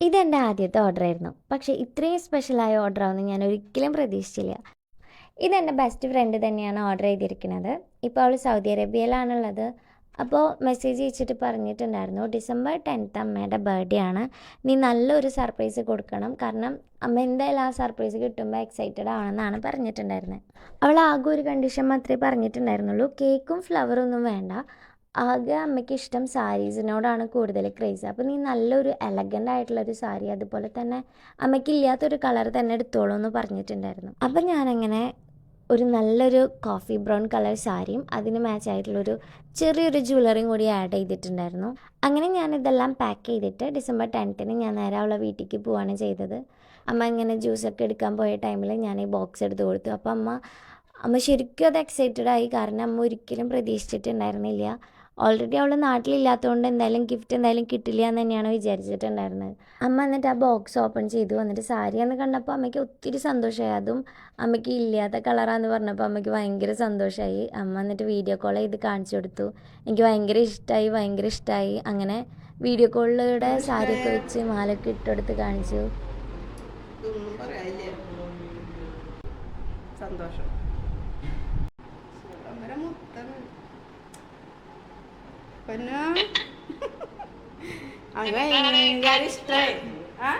ഇതെന്റെ ആദ്യത്തെ ഓർഡർ ആയിരുന്നു പക്ഷേ ഇത്രയും സ്പെഷ്യലായ ഓർഡർ ആവുമെന്ന് ഞാൻ ഒരിക്കലും പ്രതീക്ഷിച്ചില്ല. ഇതെന്റെ ബെസ്റ്റ് ഫ്രണ്ട് തന്നെയാണ് ഓർഡർ ചെയ്തിരിക്കുന്നത്. ഇപ്പോൾ അവൾ സൗദി അറേബ്യയിലാണുള്ളത്. അപ്പോൾ മെസ്സേജ് അയച്ചിട്ട് പറഞ്ഞിട്ടുണ്ടായിരുന്നു ഡിസംബർ ടെൻത്ത് അമ്മയുടെ ബർത്ത്ഡേ ആണ്. നീ നല്ലൊരു സർപ്രൈസ് കൊടുക്കണം. കാരണം അമ്മ എന്തായാലും ആ സർപ്രൈസ് കിട്ടുമ്പോൾ എക്സൈറ്റഡ് ആണെന്നാണ് പറഞ്ഞിട്ടുണ്ടായിരുന്നത് അവൾ ആകെ ഒരു കണ്ടീഷൻ മാത്രമേ പറഞ്ഞിട്ടുണ്ടായിരുന്നുള്ളൂ. കേക്കും ഫ്ലവറും ഒന്നും വേണ്ട. ആകെ അമ്മയ്ക്ക് ഇഷ്ടം സാരീസിനോടാണ് കൂടുതൽ ക്രേസ്. അപ്പോൾ നീ നല്ലൊരു എലഗന്റ് ആയിട്ടുള്ളൊരു സാരി അതുപോലെ തന്നെ അമ്മയ്ക്ക് ഇല്ലാത്തൊരു കളർ തന്നെ എടുത്തോളൂ എന്ന് പറഞ്ഞിട്ടുണ്ടായിരുന്നു. അപ്പം ഞാനങ്ങനെ ഒരു നല്ലൊരു കോഫി ബ്രൗൺ കളർ സാരിയും അതിന് മാച്ച് ആയിട്ടുള്ളൊരു ചെറിയൊരു ജ്വല്ലറിയും കൂടി ആഡ് ചെയ്തിട്ടുണ്ടായിരുന്നു. അങ്ങനെ ഞാനിതെല്ലാം പാക്ക് ചെയ്തിട്ട് ഡിസംബർ ടെൻത്തിന് ഞാൻ നേരെ അവളെ വീട്ടിലേക്ക് പോവാണ് ചെയ്തത്. അമ്മ ഇങ്ങനെ ജ്യൂസൊക്കെ എടുക്കാൻ പോയ ടൈമിൽ ഞാൻ ഈ ബോക്സ് എടുത്ത് കൊടുത്തു. അപ്പോൾ അമ്മ അമ്മ ശരിക്കും അത് എക്സൈറ്റഡ് ആയി. കാരണം അമ്മ ഒരിക്കലും പ്രതീക്ഷിച്ചിട്ടുണ്ടായിരുന്നില്ല. ഓൾറെഡി അവൾ നാട്ടിലില്ലാത്തതുകൊണ്ട് എന്തായാലും ഗിഫ്റ്റ് എന്തായാലും കിട്ടില്ല എന്ന് തന്നെയാണ് വിചാരിച്ചിട്ടുണ്ടായിരുന്നത്. അമ്മ എന്നിട്ട് ആ ബോക്സ് ഓപ്പൺ ചെയ്തു എന്നിട്ട് സാരി എന്ന് കണ്ടപ്പോൾ അമ്മയ്ക്ക് ഒത്തിരി സന്തോഷമായി. അതും അമ്മയ്ക്ക് ഇല്ലാത്ത കളറാന്ന് പറഞ്ഞപ്പോൾ അമ്മയ്ക്ക് ഭയങ്കര സന്തോഷമായി. അമ്മ എന്നിട്ട് വീഡിയോ കോൾ ചെയ്ത് കാണിച്ചു കൊടുത്തു. എനിക്ക് ഭയങ്കര ഇഷ്ടമായി ഭയങ്കര ഇഷ്ടമായി അങ്ങനെ വീഡിയോ കോളിലൂടെ സാരിയൊക്കെ വെച്ച് മാലൊക്കെ ഇട്ടെടുത്ത് കാണിച്ചു. സന്തോഷം ഭയങ്കര മുത്താണ് പിന്നെ അവന് ഭയങ്കര ഇഷ്ടമായി ആ